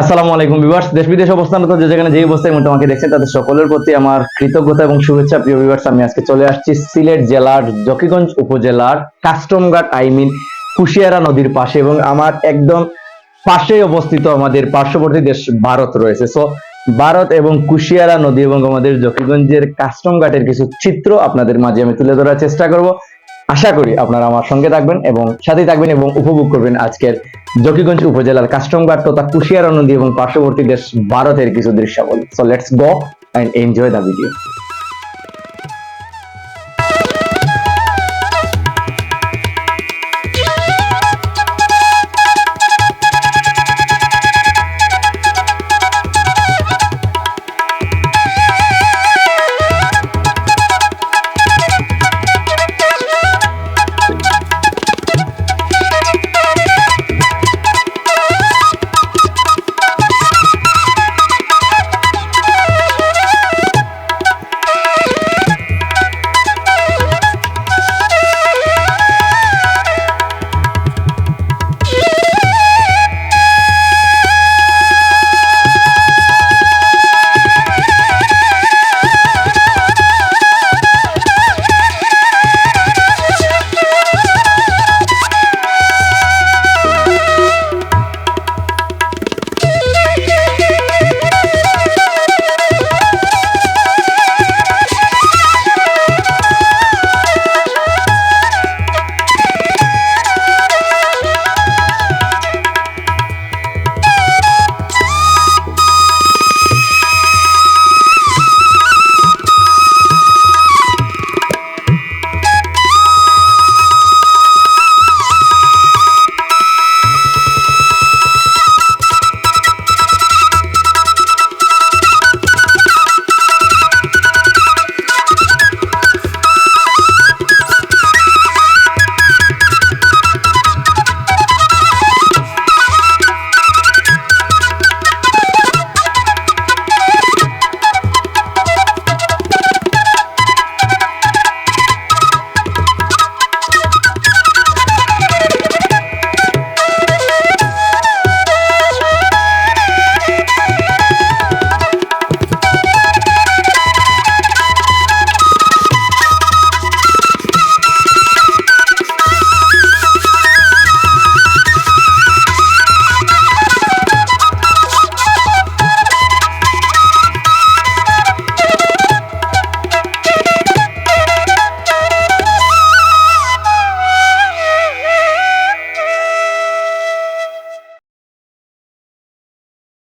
আসসালামু আলাইকুম ভিউয়ার্স, দেশ বিদেশ অবস্থানরত যে যেখানে যে অবস্থায় মধ্যে আমাকে দেখছেন, তাদের সকলের প্রতি আমার কৃতজ্ঞতা এবং শুভেচ্ছা। প্রিয় ভিউয়ার্স, আমি আজকে চলে আসছি সিলেট জেলার জকিগঞ্জ উপজেলার কাস্টমঘাট আই মিন কুশিয়ারা নদীর পাশে এবং আমার একদম পাশেই অবস্থিত আমাদের পার্শ্ববর্তী দেশ ভারত রয়েছে। সো ভারত এবং কুশিয়ারা নদী এবং আমাদের জকিগঞ্জের কাস্টমঘাটের কিছু চিত্র আপনাদের মাঝে আমি তুলে ধরার চেষ্টা করব। আশা করি আপনারা আমার সঙ্গে থাকবেন এবং সাথে থাকবেন এবং উপভোগ করবেন আজকের জকিগঞ্জ উপজেলার কাস্টমগার তথা কুশিয়ারা নদী এবং পার্শ্ববর্তী দেশ ভারতের কিছু দৃশ্যাবলী। So let's go and enjoy the video